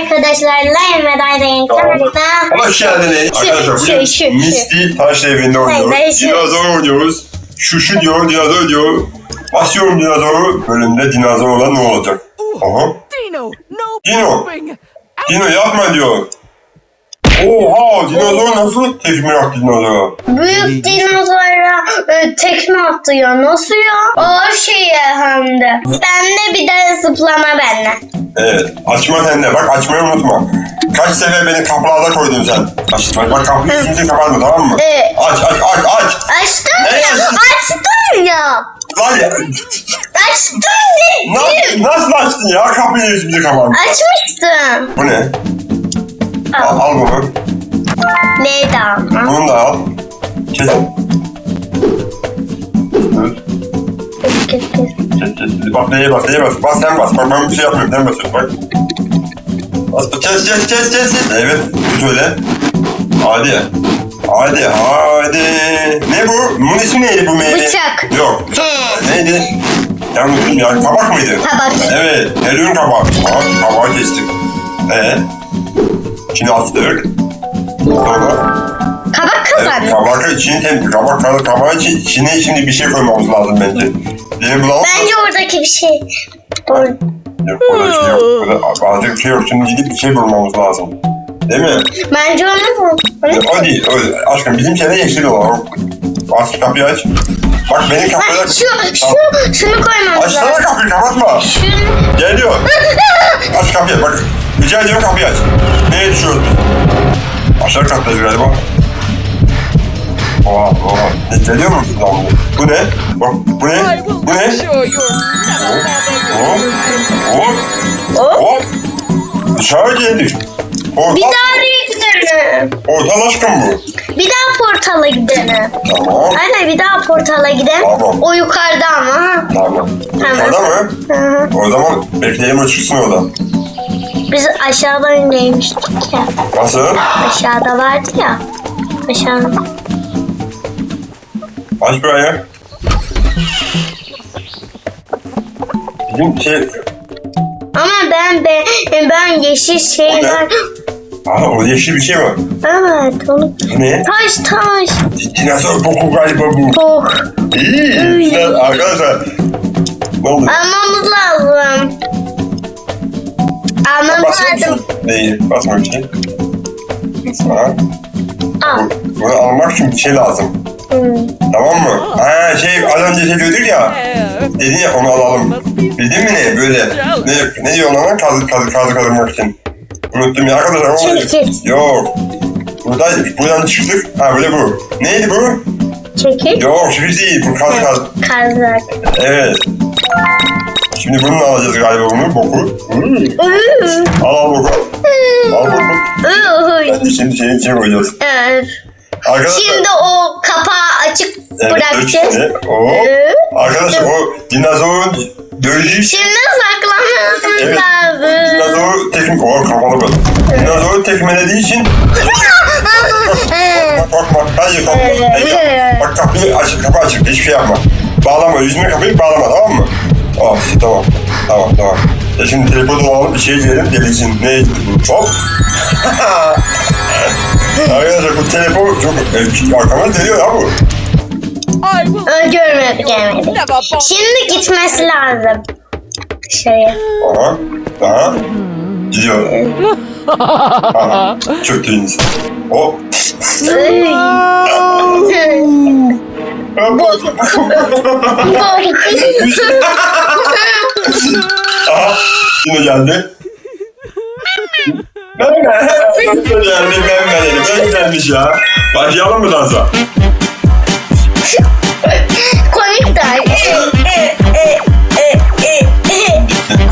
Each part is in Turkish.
arkadaşlar. Lion ve Daydayın kanalına. Hoş geldiniz. Arkadaşlar bugün şu, şu. Misty taş devrinde oynuyoruz. Dinozor oynuyoruz. Şu şu diyor, dinozor diyor. Basıyorum dinozoru. Bölümde dinozor olan ne olacak? Aha. Dino, no Dino. Dino yapma diyor. Oha dinozor nasıl tekme yaptı dinozora? Büyük dinozora e, tekme attı ya. Nasıl ya? Ağır şeye hem de. Ben de bir de zıplama bende. Evet. Açma sen de. Bak açmayı unutma. Kaç sefer beni kapılarda koydun sen. Aç, bak, bak kapıyı şimdi kapatma tamam mı? Evet. Aç aç aç aç. Açtım Ne ya. açtın? Açtım ya. Lan ya. Açtım dedim. Nasıl, nasıl açtın ya kapıyı şimdi kapattın? Açmıştım. Bu ne? Al, Al. al bunu. Ama? Bunu da al. Kes. Kes, kes, kes. Kes, kes. Bak neye bas, neye bas. Bas sen bas. Bak ben bir şey yapmıyorum. Sen basıyorsun bak. Bas, kes, kes, kes, kes. Evet. Tut öyle. Hadi. Hadi, hadi. Ne bu? Bunun ismi neydi bu meyve? Bıçak. Yok. Neydi? Yanlış ya. Kabak mıydı? Kabak. Evet. Helün kabak. Kabak, kabağı kestik. Ee? Şimdi attık. Sonra Evet, kazandı. kabak için tem kabak kabak kabağı için içine şimdi bir şey koymamız lazım bence. Dilim bulalım. Bence oradaki bir şey. Or şey azıcık bir şey. Şimdi gidip bir şey bulmamız lazım. Değil mi? Bence onu bu. Onu Ya, O değil. O, aşkım bizim şeyde yeşil olan. Aç kapıyı aç. Bak beni kapıda... Bak şu, şu, şunu koymamız Açsana lazım. kapıyı kapatma. Şunu. Geliyor. Aç kapıyı bak. Rica ediyorum kapıyı aç. Neye düşüyoruz biz? Aşağı kattayız galiba. Oha. Ne geliyor mu bu? Bu ne? Bak bu ne? Bu ne? you're never Hop. bothered. Hop. Hop. Dışarı geldik. Bir Portal, daha oraya gidelim. portal aşkım bu. Bir daha portala gidelim. Tamam. Aynen bir daha portala gidelim. Tamam. O yukarıda ama. Tamam. Tamam. Orada mı? Hı hı. O zaman bekleyelim o çıksın oradan. Biz aşağıdan inmiştik ya. Nasıl? Aşağıda vardı ya. Aşağıda. Aç. Bizim şey... Ama ben ben, ben yeşil şeyler... Aa orada yeşil bir şey var. Evet onu... Ne? Taş taş. Dinozor boku galiba bu. Oh. İyi. Öyle. Arkadaşlar. Ne oldu? Almamız lazım. Almamız lazım. Değil. Basma bir şey. Ha? Al. Bunu almak için bir şey lazım. Tamam mı? Ha şey az önce şey diyorduk ya. Dedin ya onu alalım. Bildin mi ne böyle? Ne, ne diyor ona? Kazı kazı kazı kazımak için. Unuttum ya arkadaşlar. o- Çekil. Yok. Burada, buradan çıktık. Ha böyle bu. Neydi bu? Çekil. Yok şu değil. Bu kaz kaz. Kazak. Evet. Şimdi bununla alacağız galiba bunu. Boku. Hmm. Al al boku. Al boku. Şimdi şeyin içine koyacağız. Evet. Arkadaşlar. Şimdi o kapağı açık Evet, bırakacağız. şimdi. Oo. Iıı. Arkadaşlar o dinozorun dövüşü Şimdi saklamamız Evet. lazım. Dinozor tekme... Oo kapalı böyle. Dinozor tekmelediği için... Bak bak bak. Hayır kapıyı. Hayır. Bak kapıyı açık. Kapı açık. Hiçbir şey yapma. Bağlama. Yüzüne kapıyı bağlama tamam mı? Oh tamam. Tamam tamam. Ya şimdi telefonu alalım bir şey diyelim gelişsin. Ne? Hop. Arkadaşlar bu telefon çok e, arkama geliyor ya bu. Never bother. Şimdi gitmesi lazım. Şeye. Aha. Aha. Gidiyor. Aha. Çöktü insan. Hop. Aha. Yine geldi. Ben ben. Ben geldi ben ben. Ben gelmiş ya. Başlayalım mı dansa? Komik taş.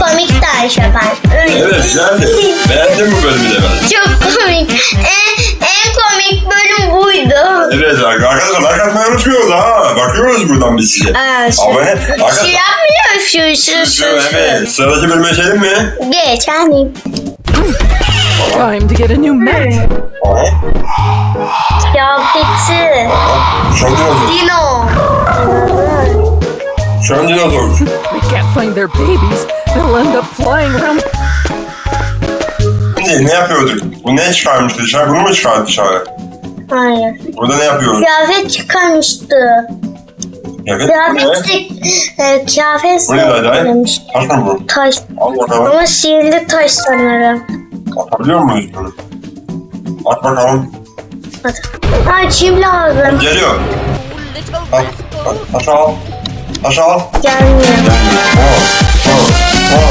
Komik taş yapar. Evet güzeldi. Beğendin bu bölümü de ben. Çok komik. En, en komik bölüm buydu. Evet arkadaşlar like atmayı unutmuyoruz ha. Bakıyoruz buradan biz size. Aa, şu, Abone. şu Arkadaşlar. yapmıyor şu şu şu. Evet. Sıradaki bölüme geçelim mi? Geç hani. Time to get a new mat. Ya bitti. Dino. Şu an dinozor. We can't find their babies. They'll end up flying around. Şimdi ne yapıyorduk? Bu ne çıkarmıştı dışarı? Bunu mu çıkardı dışarı? Hayır. Burada ne yapıyoruz? Kıyafet çıkarmıştı. Evet. Kıyafet ne? e, kıyafet Bu ne. Taş mı bu? Taş. Al bakalım. Ama sihirli taş sanırım. Atabiliyor muyuz bunu? At bakalım. Hadi. Ha çim lazım. Geliyor. Al, Taşı al. Taşı al. Gelmiyor. Oo, oo, oo.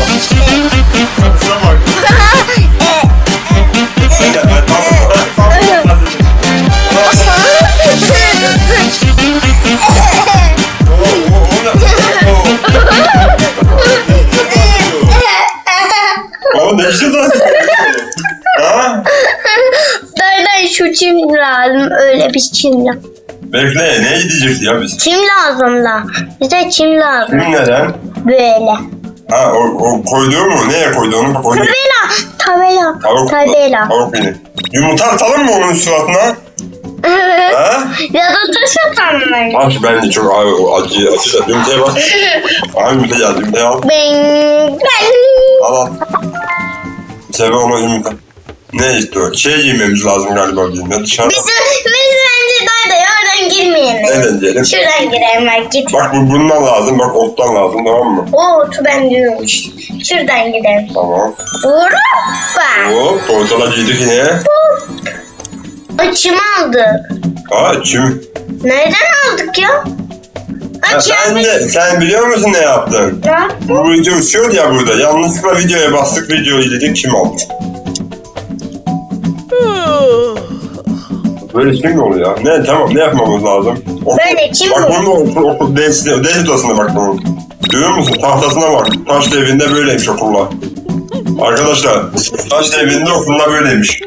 Şuna bak. Gel, gel, bak, bak, bak, bak. Oo, oo, oo, oo. Oo, ne dans ediyor. Ha? Dayday şu çim lazım. Öyle bir çim. Bekle, neye gidecektik ya biz? Çim lazım da. Bize çim lazım. Kim neden? Böyle. Ha, o, o koyduğu mu? Neye koyduğunu bak koydu. Tabela. Tabela. Tavuk, Tabela. tavuk beni. Yumurta atalım mı onun suratına? Ha? ya da taş atanlar. Bak ben de çok abi acı acı da yumurtaya bak. Abi yumurta geldi yumurtayı al. Ben. Al al. Seve ona yumurta. Ne istiyor? Şey yememiz lazım galiba bizimle dışarı. Biz, biz bence Dayday Neden diyelim? Şuradan girelim bak git. Bak bu bundan lazım, bak ottan lazım tamam mı? O otu ben diyorum. Şuradan gidelim. Tamam. Hoppa. Hop, portala giydik yine. Açım aldık. Aa çim. Nereden aldık ya? Ha, sen de, sen biliyor musun ne yaptın? Ya. Bu video uçuyordu ya burada. Yanlışlıkla videoya bastık, videoyu dedik kim aldı? Böyle kim mi oluyor ya? Ne tamam ne yapmamız lazım? Böyle kim bak mi? bunun okul, okul ders odasına bak bunun. Görüyor musun? Tahtasına bak. Taş devrinde böyleymiş okullar. Arkadaşlar taş devrinde okullar böyleymiş.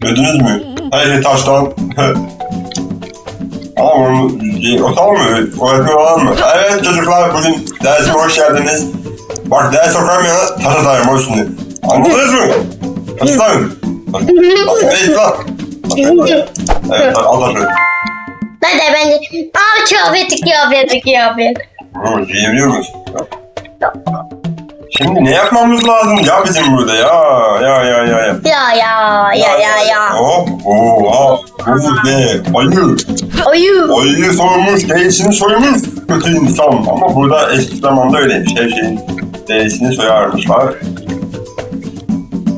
Gördünüz mü? Hayır taştan. Ama onu o tamam mı? Öğretmen olan mı? Evet çocuklar bugün dersime hoş geldiniz. Bak ders okamayana taşa dayanma üstünde. Anladınız mı? Taşı dayın. Evet lan. Evet al taşı. Ben de bence. Aa kıyafeti kıyafeti kıyafet. Hı, giyebiliyor muyuz? Şimdi ne yapmamız lazım ya bizim burada ya ya ya ya ya. Ya ya ya ya ya. Hop oha bu ne ayı Ayı. ayıyı soymuş derisini soymuş kötü insan ama burada eski zamanda öyleymiş her şeyin derisini soyarmışlar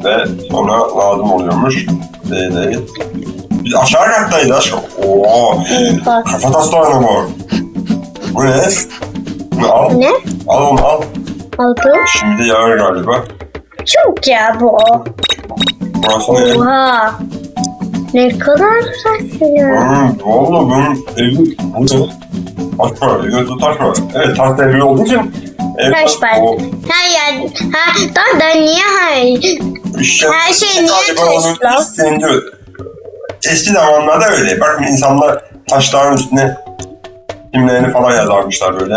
ve sonra lazım oluyormuş derileri. Biz aşağı kattayız aşkım. Oo, kafa taslarına bu. Bu ne? Bunu al. Ne? Al onu al. Aldım. Şimdi yağar galiba. Çok ya bu. Burası ne? Oha. Ne kadar güzel ya. Hmm, valla bunun evi bu ne? Taş var, evde taş var. Evet, taş devri olduğu için ev Taş var. Yer. Ha, da da niye her? İşte, Her şey niye galiba onun taşla? isteğince öyle. Eski zamanlarda öyle. Bakın insanlar taşların üstüne isimlerini falan yazarmışlar böyle.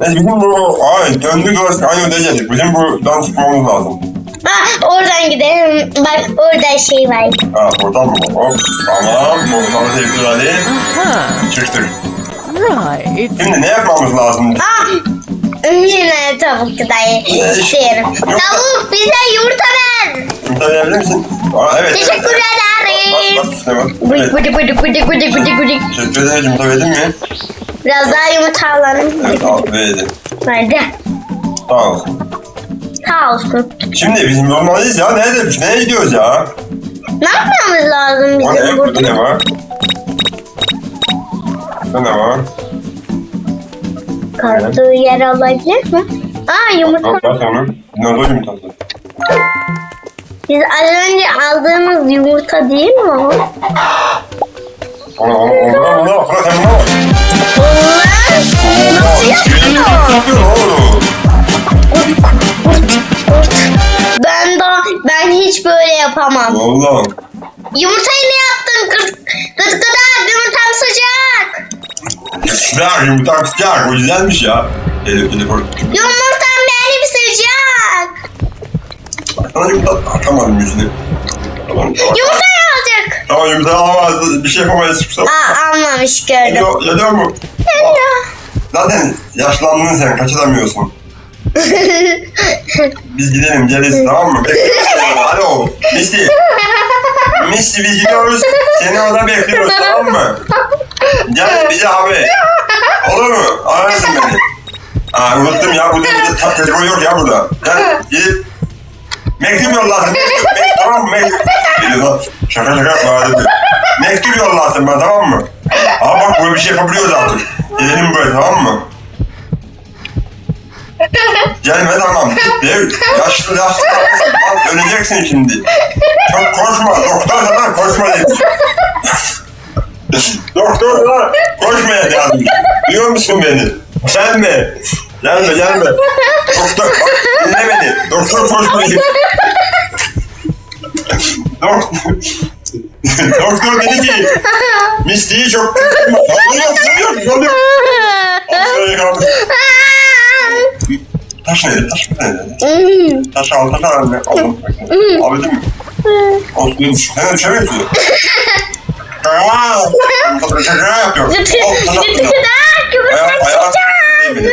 Neyse bizim bu, ay döndük aynı ödeye geldik. Bizim buradan çıkmamız lazım. Ha, oradan gidelim. Bak orada şey var. Ha oradan mı? Hop, tamam. Oradan sevgili Ali. Huh. Çıktık. Right. Şimdi ne yapmamız lazım? Ah! Yine tavuk da isterim. Tavuk bize yumurta ver. Verebilir misin? Aa, evet. Teşekkür evet, evet. Bak, bak, ederim. üstüne bak. Budik Evet. budik budik budik budik budik budik. Teşekkür ederim. Yumurta verdin mi? Biraz daha yumurta alalım. Evet, al, verdim. Nerede? Sağ olasın. Sağ olsun. Şimdi bizim yorumlarıyız ya. Nerede? Nereye gidiyoruz ya? Ne yapmamız lazım O ne? bizim Burada burada? ne var? Burada ne var? Kaldığı yer alabilir mi? Aa yumurta. Bak bak onu. Dinozor yumurtası. Biz az önce aldığımız yumurta değil mi o? Ona ona ona ona! Nasıl yapıyor? oğlum. Ben daha ben hiç böyle yapamam. Valla. Yumurtayı ne yaptın? Sıcak yumurta sıcak. O güzelmiş ya. Bak. Yumurtam benim sıcak. Sana yumurta atamadım yüzüne. Tamam tamam. Yumurtayı alacak. Tamam yumurta alamaz. Bir şey yapamayız. Aa almamış gördüm. Geliyor, geliyor mu? Geliyor. Zaten yaşlandın sen kaçıramıyorsun. Biz gidelim geliriz tamam mı? Bekliyoruz. Alo. Misty. Misty biz gidiyoruz. Seni orada bekliyoruz tamam mı? Gel bize haber. Olur mu? Ararsın beni. Aa unuttum ya. Burada bir de ta- telefon yok ya burada. Gel gidip mektup mektup, tamam mı? Mektup. Lan. Şaka şaka yapma. Mektup yollarsın ben tamam mı? Aa bak böyle bir şey yapabiliyoruz artık. Gidelim böyle tamam mı? Gelme tamam. Dev, yaşlı yaşlı Bak öleceksin şimdi. Çok koşma. Doktor sana koşma demiş. Doktor sana koşmaya geldi. Duyuyor musun beni? Gelme. Gelme gelme. Doktor bak dinle beni. Doktor koşma demiş. Doktor. Doktor dedi ki Misty'yi çok kızdırma. Oluyor, oluyor, oluyor. Aşağıya kaldı. Taş neydi? Taş neydi? Taş al, taş al. anne. Aldım. Abi değil mi? Olsun demiş. Hemen bir Tamam. Şaka yapıyor. Lütfen, Al, taş al, taş al. lütfen, Ayağı, küfür ayağı. edeceğim.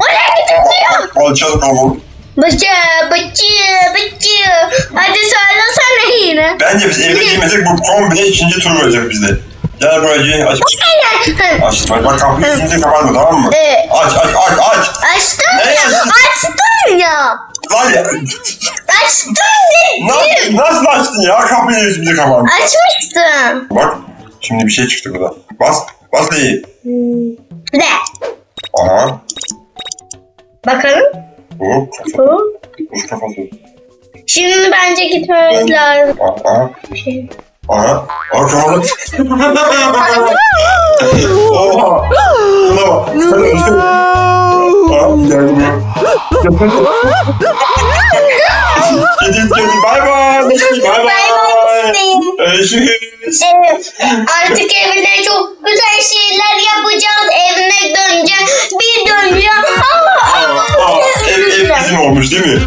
Oraya gidiyorum. Alçalı kalmalı. Bıcı, bıcı, bıcı. Hadi söylesene yine. Bence biz eve giymesek bu komple ikinci tur verecek bizde. Gel burayı aç. Aç. Bak, bak kapıyı üstünüze kapatma tamam mı? Evet. Aç aç aç aç. Açtın Ne ya, açtın ya. Lan ya. Açtın Nasıl, dedim. nasıl açtın ya kapıyı üstünüze kapatma. Açmıştım. Bak şimdi bir şey çıktı burada. Bas. Bas değil. Ne? Aha. Bakalım. Bu kafa. Bu. Bu kafası. Şimdi bence gitmemiz lazım. Aha. Şey. Aha. Aha kafalı. Oha. Buna bak. Aha geldim Gidin gidin. Bay bay. Bay bay. Görüşürüz. Evet, artık evine çok güzel şeyler yapacağız. Evine döneceğim. Bir döneceğim. Aa, Allah. ev, ev bizim olmuş değil mi?